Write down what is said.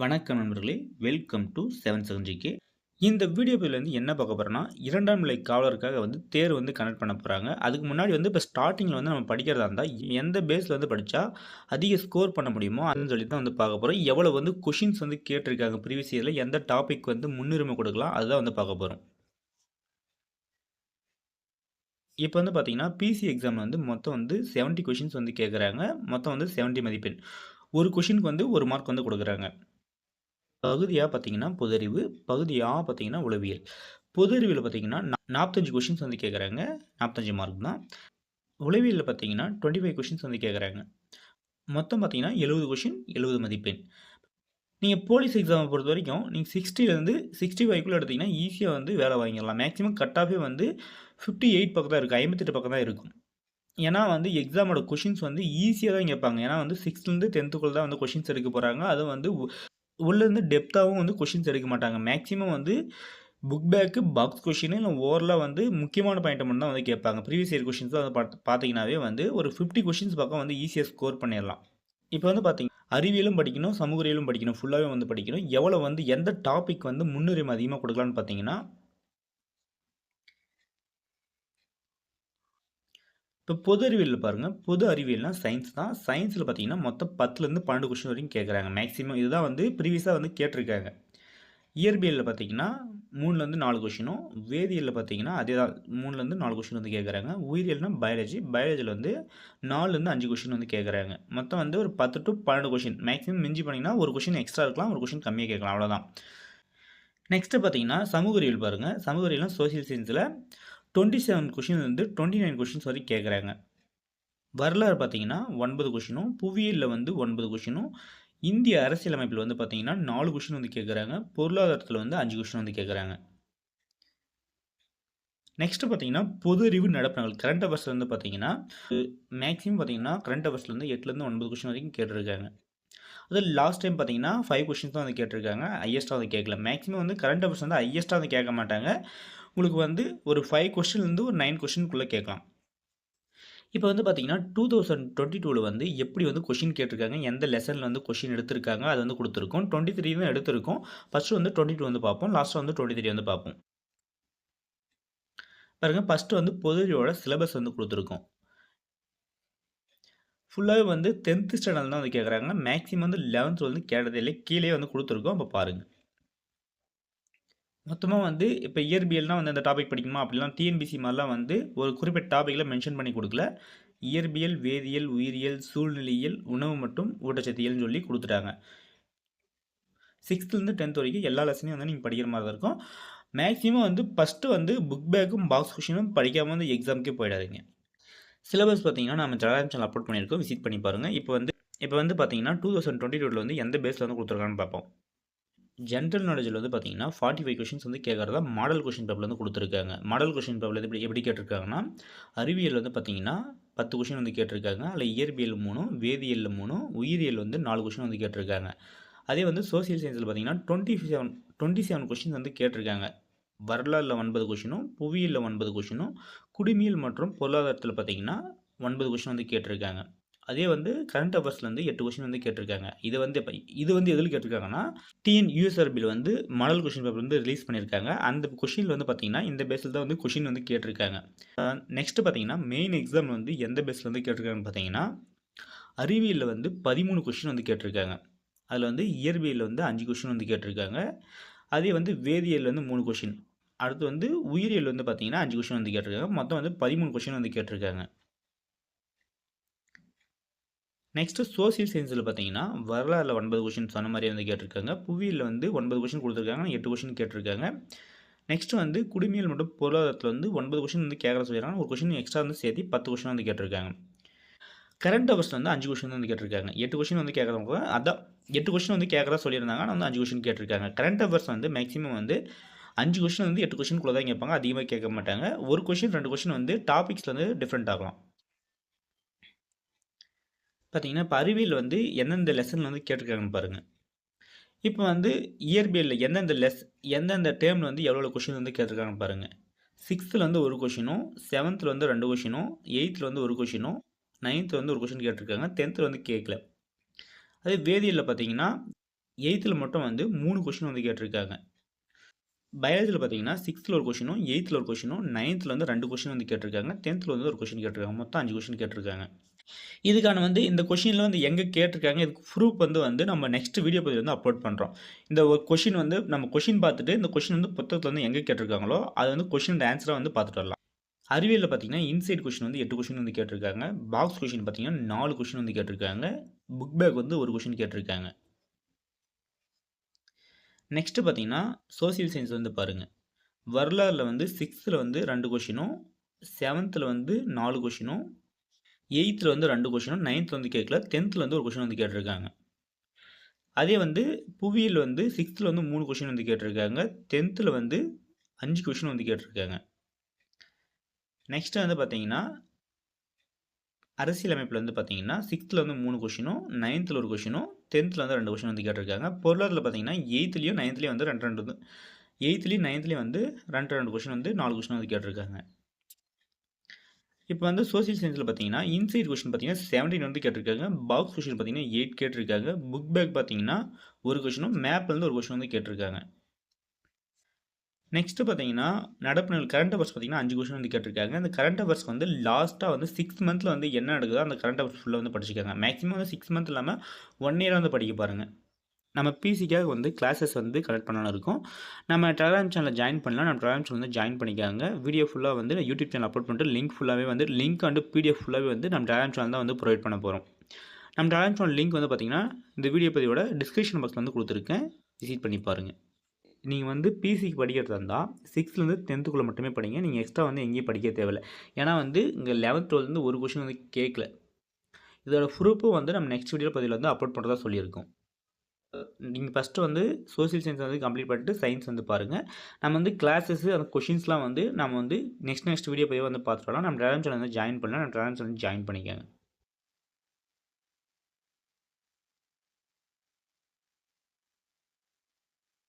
வணக்கம் நண்பர்களே welcome to seven seven இந்த வீடியோ வந்து என்ன பார்க்க போகிறோன்னா இரண்டாம் நிலை காவலருக்காக வந்து தேர்வு வந்து கனெக்ட் பண்ண போகிறாங்க அதுக்கு முன்னாடி வந்து இப்போ ஸ்டார்டிங்கில் வந்து நம்ம படிக்கிறதா இருந்தால் எந்த பேஸில் வந்து படித்தா அதிக ஸ்கோர் பண்ண முடியுமோ அதுன்னு சொல்லி தான் வந்து பார்க்க போகிறோம் எவ்வளோ வந்து கொஷின்ஸ் வந்து கேட்டிருக்காங்க ப்ரீவியஸ் இயரில் எந்த டாபிக் வந்து முன்னுரிமை கொடுக்கலாம் அதுதான் வந்து பார்க்க போகிறோம் இப்போ வந்து பார்த்தீங்கன்னா பிசி எக்ஸாம் வந்து மொத்தம் வந்து செவன்ட்டி கொஷின்ஸ் வந்து கேட்குறாங்க மொத்தம் வந்து செவன்ட்டி மதிப்பெண். ஒரு கொஷினுக்கு வந்து ஒரு மார்க் வந்து கொடுக்குறாங்க. பகுதியாக பார்த்தீங்கன்னா பொதறிவு பகுதியாக பார்த்தீங்கன்னா உளவியல். பொது அறிவியல் பார்த்தீங்கன்னா நாற்பத்தஞ்சு கொஷின்ஸ் வந்து கேட்குறாங்க நாற்பத்தஞ்சு மார்க் தான். உளவியலில் பார்த்தீங்கன்னா டுவெண்ட்டி ஃபைவ் கொஷின்ஸ் வந்து கேட்குறாங்க மொத்தம் பார்த்தீங்கன்னா எழுபது கொஷின் எழுபது மதிப்பெண். நீங்கள் போலீஸ் எக்ஸாமை பொறுத்த வரைக்கும் நீங்கள் சிக்ஸ்டிலேருந்து சிக்ஸ்டி ஃபைவ்க்குள்ளே எடுத்திங்கன்னா ஈஸியாக வந்து வேலை வாங்கிடலாம். மேக்ஸிமம் கட் ஆஃபே வந்து ஃபிஃப்டி எயிட் பக்கம் தான் இருக்குது ஐம்பத்தெட்டு பக்கம் தான் இருக்கும். ஏன்னா வந்து எக்ஸாமோட கொஷின்ஸ் வந்து ஈஸியாக தான் கேட்பாங்க. ஏன்னா வந்து சிக்ஸ்த்லேருந்து டென்த்துக்குள்ளே தான் வந்து கொஷின்ஸ் எடுக்க போகிறாங்க அது வந்து உள்ளேருந்து டெப்த்தாகவும் வந்து கொஷின்ஸ் எடுக்க மாட்டாங்க. மேக்ஸிமம் வந்து புக் பேக்கு பாக்ஸ் கொஷின் இல்லை ஓவரலாக வந்து முக்கியமான பாயிண்ட் மட்டும் தான் வந்து கேட்பாங்க. ப்ரீவியஸ் இயர் கொஷின்ஸ் வந்து பார்த்து பார்த்தீங்கன்னாவே வந்து ஒரு ஃபிஃப்டி கொஷின்ஸ் பக்கம் வந்து ஈஸியாக ஸ்கோர் பண்ணிடலாம். இப்போ வந்து பார்த்தீங்க அறிவியலும் படிக்கணும் சமூகவியலும் படிக்கணும் ஃபுல்லாகவே வந்து படிக்கணும். எவ்வளோ வந்து எந்த டாபிக் வந்து முன்னுரிமை அதிகமாக கொடுக்கலான்னு பார்த்தீங்கன்னா இப்போ பொது அறிவியலில் பாருங்கள் பொது அறிவியல்னால் சயின்ஸ் தான். சயின்ஸில் பார்த்தீங்கன்னா மொத்தம் பத்துலேருந்து பன்னெண்டு கொஷின் வரைக்கும் கேட்குறாங்க மேக்ஸிமம் இதுதான் வந்து ப்ரீவியஸாக வந்து கேட்டிருக்காங்க. இயற்பியலில் பார்த்தீங்கன்னா மூணுலேருந்து நாலு கொஷினும் வேதியியலில் பார்த்தீங்கன்னா அதே தான் மூணுலேருந்து நாலு கொஷின் வந்து கேட்குறாங்க உயிரியல்னால் பயாலஜி பயாலஜியில் வந்து நாலுலேருந்து அஞ்சு கொஷின் வந்து கேட்குறாங்க மொத்தம் வந்து ஒரு பத்து டு பன்னெண்டு கொஷின் மேக்ஸிமம் மிஞ்சி பண்ணிங்கன்னா ஒரு கொஷின் எக்ஸ்ட்ரா இருக்கலாம் ஒரு கொஷின் கம்மியாக கேட்கலாம். அவ்வளோதான் நெக்ஸ்ட்டு பார்த்தீங்கன்னா சமூக அறிவியல் பாருங்கள் சமூக அறிவியல் சோசியல் சயின்ஸில் டுவெண்ட்டி செவன் கொஷின் வந்து டுவெண்ட்டி நைன் கொஷின்ஸ் வரைக்கும் கேட்குறாங்க வரலாறு பார்த்தீங்கன்னா ஒன்பது கொஷினும் புவியியலில் வந்து ஒன்பது கொஷினும் இந்திய அரசியலமைப்பில் வந்து பார்த்தீங்கன்னா நாலு கொஷின் வந்து கேட்குறாங்க பொருளாதாரத்தில் வந்து அஞ்சு கொஷின் வந்து கேட்குறாங்க நெக்ஸ்ட் பார்த்தீங்கன்னா பொது அறிவு நடப்புகள் கரண்ட் அவர்ஸில் வந்து பார்த்தீங்கன்னா மேக்ஸிமம் பார்த்தீங்கன்னா கரண்ட் அவர்ஸ்லேருந்து எட்டுலேருந்து ஒன்பது கொஷின் வரைக்கும் கேட்டிருக்காங்க. அது லாஸ்ட் டைம் பார்த்தீங்கன்னா ஃபைவ் கொஷின்ஸ் தான் வந்து கேட்டிருக்காங்க. ஹையஸ்ட்டாக வந்து கேட்கல மேக்ஸிமம் வந்து கரண்ட் அவர்ஸ் வந்து ஹையஸ்ட்டாக வந்து கேட்க மாட்டாங்க. உங்களுக்கு வந்து ஒரு ஃபைவ் கொஷின்லேருந்து ஒரு நைன் கொஷினுக்குள்ளே கேட்கலாம். இப்போ வந்து பார்த்தீங்கன்னா டூ தௌசண்ட் டுவெண்ட்டி டூவில் வந்து எப்படி வந்து கொஷின் கேட்டிருக்காங்க எந்த லெசனில் வந்து கொஷின் எடுத்திருக்காங்க அது வந்து கொடுத்துருக்கோம். டுவெண்ட்டி த்ரீ தான் எடுத்திருக்கோம். ஃபஸ்ட்டு வந்து டுவெண்ட்டி டூ வந்து பார்ப்போம். லாஸ்ட்டு வந்து டுவெண்ட்டி த்ரீ வந்து பார்ப்போம். பாருங்கள் ஃபஸ்ட்டு வந்து பொதுவோட சிலபஸ் வந்து கொடுத்துருக்கோம். ஃபுல்லாகவே வந்து டென்த்து ஸ்டாண்டர்ட் தான் வந்து கேட்குறாங்க மேக்ஸிமம் வந்து லெவன்த்து வந்து கேட்டதில்லை கீழே வந்து கொடுத்துருக்கோம். அப்போ பாருங்கள் மொத்தமாக வந்து இப்போ இயற்பியல்னால் வந்து அந்த டாபிக் படிக்கணுமா அப்படிலாம் டிஎன்பிசி மாதிரிலாம் வந்து ஒரு குறிப்பிட்ட டாப்பிக்கில் மென்ஷன் பண்ணி கொடுக்கல. இயற்பியல் வேதியியல் உயிரியல் சூழ்நிலையியல் உணவு மற்றும் ஊட்டச்சத்தியல்னு சொல்லி கொடுத்துட்டாங்க. சிக்ஸ்த்துலேருந்து டென்த் வரைக்கும் எல்லா லெசனையும் வந்து நீங்கள் படிக்கிற மாதிரி தான் இருக்கும். மேக்ஸிமம் வந்து ஃபஸ்ட்டு வந்து புக் பேக்கும் பாக்ஸ் கொஷினும் படிக்காமல் வந்து எக்ஸாமுக்கே போயிடாதீங்க. சிலபஸ் பார்த்தீங்கன்னா நம்ம டெலாம் சேனல் அப்லோட் பண்ணியிருக்கோம். விசிட் பண்ணி பாருங்கள் இப்போ வந்து இப்போ வந்து பார்த்தீங்கன்னா டூ தௌசண்ட் டுவெண்ட்டி டூவில் வந்து எந்த பேஸில் வந்து கொடுத்துருக்கான்னு பார்ப்போம். ஜென்ரல் நாலேஜில் வந்து பார்த்தீங்கன்னா ஃபார்ட்டி ஃபைவ் கொஷின்ஸ் வந்து கேட்குறதா மாடல் கொஷின் பேப்பரில் வந்து கொடுத்துருக்காங்க. மாடல் கொஷின் பேப்பரில் எப்படி எப்படி கேட்டிருக்காங்கன்னா அறிவியல் வந்து பார்த்தீங்கன்னா பத்து கொஷின் வந்து கேட்டிருக்காங்க. அதில் இயற்பியல் மூணும் வேதியியல் மூணும் உயிரியல் வந்து நாலு கொஷின் வந்து கேட்டிருக்காங்க. அதே வந்து சோசியல் சயின்ஸில் பார்த்தீங்கன்னா twenty seven twenty seven questions வந்து கேட்டிருக்காங்க. வரலாறில் ஒன்பது கொஷினும் புவியியலில் ஒன்பது கொஷினும் குடிமியல் மற்றும் பொருளாதாரத்தில் பார்த்தீங்கன்னா ஒன்பது கொஷின் வந்து கேட்டிருக்காங்க. அதே வந்து கரண்ட் அஃபேர்ஸ்லேருந்து எட்டு கொஷின் வந்து கேட்டிருக்காங்க. இது வந்து இப்போ இது வந்து எதில் கேட்டிருக்காங்கன்னா டிஎன் யூஎஸ்ஆர்பியில் வந்து மாடல் கொஷின் பேப்பர் வந்து ரிலீஸ் பண்ணியிருக்காங்க. அந்த கொஷினில் வந்து பார்த்தீங்கன்னா இந்த பேஸில் தான் வந்து கொஷின் வந்து கேட்டிருக்காங்க. நெக்ஸ்ட்டு பார்த்தீங்கன்னா மெயின் எக்ஸாம் வந்து எந்த பேஸில் வந்து கேட்டிருக்காங்கன்னு பார்த்தீங்கன்னா அறிவியலில் வந்து பதிமூணு கொஷின் வந்து கேட்டிருக்காங்க. அதில் வந்து இயற்பியலில் வந்து அஞ்சு கொஷின் வந்து கேட்டிருக்காங்க. அதே வந்து வேதியியல் வந்து மூணு கொஷின் அடுத்து வந்து உயிரியல் வந்து பார்த்தீங்கன்னா அஞ்சு கொஷின் வந்து கேட்டிருக்காங்க. மொத்தம் வந்து பதிமூணு கொஷின் வந்து கேட்டிருக்காங்க. நெக்ஸ்ட்டு சோசியல் சயின்ஸில் பார்த்தீங்கன்னா வரலாறில் ஒன்பது கொஷின் சொன்ன மாதிரி வந்து கேட்டிருக்காங்க. புவியில் வந்து ஒன்பது கொஷின் கொடுத்துருக்காங்க. எட்டு கொஷின் கேட்டிருக்காங்க. நெக்ஸ்ட் வந்து குடிமையல் மற்றும் பொருளாதாரத்தில் வந்து ஒன்பது கொஷின் வந்து கேட்குற சொல்லியிருக்காங்க. ஒரு கொஷின் எக்ஸ்ட்ரா வந்து சேர்த்து பத்து கொஷின் வந்து கேட்டிருக்காங்க. கரண்ட் அவர்ஸில் வந்து அஞ்சு கொஷின் வந்து கேட்டிருக்காங்க. எட்டு கொஷின் வந்து கேட்குறவங்க அதான் எட்டு கொஷின் வந்து கேட்குறா சொல்லியிருந்தாங்க ஆனால் வந்து அஞ்சு கொஷின் கேட்டிருக்காங்க. கரண்ட் அவர்ஸ் வந்து மேக்ஸிமம் வந்து அஞ்சு கொஷின் வந்து எட்டு கொஷின் குள்ளே தான் கேட்பாங்க. அதிகமாக கேட்க மாட்டாங்க. ஒரு கொஷின் ரெண்டு கொஷின் வந்து டாபிக்ஸில் வந்து டிஃப்ரெண்ட் ஆகலாம். பார்த்தீங்கன்னா இப்போ அறிவியல் வந்து எந்தெந்த லெசனில் வந்து கேட்டிருக்காங்கன்னு பாருங்கள் இப்போ வந்து இயற்பியலில் எந்தெந்த லெஸ் எந்தெந்த டேர்மில் வந்து எவ்வளோ கொஷின் வந்து கேட்டிருக்காங்கன்னு பாருங்கள் சிக்ஸ்த்தில் வந்து ஒரு கொஷினும் செவன்த்தில் வந்து ரெண்டு கொஷினும் எயித்தில் வந்து ஒரு கொஷினும் நைன்த்தில் வந்து ஒரு கொஷின் கேட்டிருக்காங்க. டென்த்தில் வந்து கேட்கல. அதே வேதியியலில் பார்த்தீங்கன்னா எயித்தில் மட்டும் வந்து மூணு கொஷின் வந்து கேட்டிருக்காங்க. பயாலஜியில் பார்த்தீங்கன்னா சிக்ஸ்த்தில் ஒரு கொஷினும் எயித்தில் ஒரு கொஷினும் நைன்த்தில் வந்து ரெண்டு கொஷின் வந்து கேட்டிருக்காங்க. டென்த்தில் வந்து ஒரு கொஷின் கேட்டிருக்காங்க. மொத்தம் அஞ்சு கொஷின் கேட்டிருக்காங்க. இதுக்கான வந்து இந்த கொஷினில் வந்து எங்கே கேட்டிருக்காங்க இதுக்கு ப்ரூஃப் வந்து வந்து நம்ம நெக்ஸ்ட் வீடியோ பதிவு வந்து அப்லோட் பண்ணுறோம் இந்த ஒரு கொஷின் வந்து நம்ம கொஷின் பார்த்துட்டு இந்த கொஷின் வந்து புத்தகத்தில் வந்து எங்கே கேட்டிருக்காங்களோ அது வந்து கொஷின் ஆன்சராக வந்து பார்த்துட்டு வரலாம். அறிவியலில் பார்த்தீங்கன்னா இன்சைட் கொஷின் வந்து எட்டு கொஷின் வந்து கேட்டிருக்காங்க. பாக்ஸ் கொஷின் பார்த்தீங்கன்னா நாலு கொஷின் வந்து கேட்டிருக்காங்க. புக் பேக் வந்து ஒரு கொஷின் கேட்டிருக்காங்க. நெக்ஸ்ட்டு பார்த்தீங்கன்னா சோசியல் சயின்ஸ் வந்து பாருங்கள் வரலாறில் வந்து சிக்ஸ்த்தில் வந்து ரெண்டு கொஷினும் செவன்த்தில் வந்து நாலு கொஷினும் எயித்தில் வந்து ரெண்டு கொஷினும் நைன்த்தில் வந்து கேட்கல டென்த்தில் வந்து ஒரு கொஷின் வந்து கேட்டிருக்காங்க. அதே வந்து புவியில் வந்து சிக்ஸ்த்தில் வந்து மூணு கொஷின் வந்து கேட்டிருக்காங்க டென்த்தில் வந்து அஞ்சு கொஷின் வந்து கேட்டிருக்காங்க. நெக்ஸ்ட்டு வந்து பார்த்தீங்கன்னா அரசியலமைப்பில் வந்து பார்த்தீங்கன்னா சிக்ஸ்த்தில் வந்து மூணு கொஷினும் நைன்த்தில் ஒரு கொஷினும் டென்த்தில் வந்து ரெண்டு கொஷின் வந்து கேட்டிருக்காங்க. பொருளாதாரத்தில் பார்த்தீங்கன்னா எயித்துலேயும் நைன்த்துலேயும் வந்து ரெண்டு ரெண்டு எயித்துலேயும் நைன்த்துலேயும் வந்து ரெண்டு ரெண்டு கொஷின் வந்து நாலு கொஷின் வந்து கேட்டிருக்காங்க. இப்போ வந்து சோசியல் சயின்ஸில் பார்த்தீங்கன்னா இன்சைட் கொஷின் பார்த்தீங்கன்னா செவன்டீன் வந்து கேட்டிருக்காங்க. பாக்ஸ் கொஷின் பார்த்தீங்கன்னா எயிட் கேட்டிருக்காங்க. புக் பேக் பார்த்தீங்கன்னா ஒரு கொஷினும் மேப்லேருந்து ஒரு கொஷின் வந்து கேட்டிருக்காங்க. நெக்ஸ்ட்டு பார்த்தீங்கன்னா நடப்பு நிலை கரண்ட் அவர்ஸ் பார்த்தீங்கன்னா அஞ்சு கொஷின் வந்து கேட்டிருக்காங்க. அந்த கரண்ட் அவர்ஸ் வந்து லாஸ்ட்டாக வந்து சிக்ஸ் மந்தில் வந்து என்ன நடக்குதோ அந்த கரண்ட் அவர்ஸ் ஃபுல்லாக வந்து படிச்சிருக்காங்க. மேக்ஸிமம் வந்து சிக்ஸ் மந்த் இல்லாமல் ஒன் இயர் வந்து படிக்க பாருங்கள் நம்ம பிசிக்காக வந்து கிளாஸஸ் வந்து கலெக்ட் பண்ணலாம் இருக்கும். நம்ம டெலகிராம் சேனலில் ஜாயின் பண்ணலாம். நம்ம டெலகிராம் சேனல் வந்து ஜாயின் பண்ணிக்காங்க. வீடியோ ஃபுல்லாக வந்து யூடியூப் சேனல் அப்லோட் பண்ணிட்டு லிங்க் ஃபுல்லாகவே வந்து லிங்க் அண்டு பிடிஎஃப் ஃபுல்லாகவே வந்து நம்ம டெலகிராம் சேனல் தான் வந்து ப்ரொவைட் பண்ண போகிறோம் நம்ம டெலகிராம் சேனல் லிங்க் வந்து பார்த்திங்கன்னா இந்த வீடியோ பதிவோட டிஸ்கிரிப்ஷன் பாக்ஸில் வந்து கொடுத்துருக்கேன். விசிட் பண்ணி பாருங்கள் நீங்கள் வந்து பிசிக்கு படிக்கிறதா இருந்தால் சிக்ஸ்த்லேருந்து டென்த்துக்குள்ளே மட்டுமே படிங்க. நீங்கள் எக்ஸ்ட்ரா வந்து எங்கேயும் படிக்க தேவையில்லை. ஏன்னா வந்து இங்கே லெவன்த் டுவெல்த்லேருந்து ஒரு கொஷின் வந்து கேட்கல. இதோட ப்ரூஃபும் வந்து நம்ம நெக்ஸ்ட் வீடியோ பதிவில் வந்து அப்லோட் பண்ணுறதா சொல்லியிருக்கோம். நீங்கள் ஃபஸ்ட்டு வந்து சோசியல் சயின்ஸ் வந்து கம்ப்ளீட் பண்ணிட்டு சயின்ஸ் வந்து பாருங்கள் நம்ம வந்து கிளாஸஸ் அந்த கொஷின்ஸ்லாம் வந்து நம்ம வந்து நெக்ஸ்ட் நெக்ஸ்ட் வீடியோ போய் வந்து பார்த்துட்டோம்னா நம்ம டெலன் சேனல் வந்து ஜாயின் பண்ணலாம். நம்ம டெலன் சேனல் ஜாயின் பண்ணிக்கோங்க.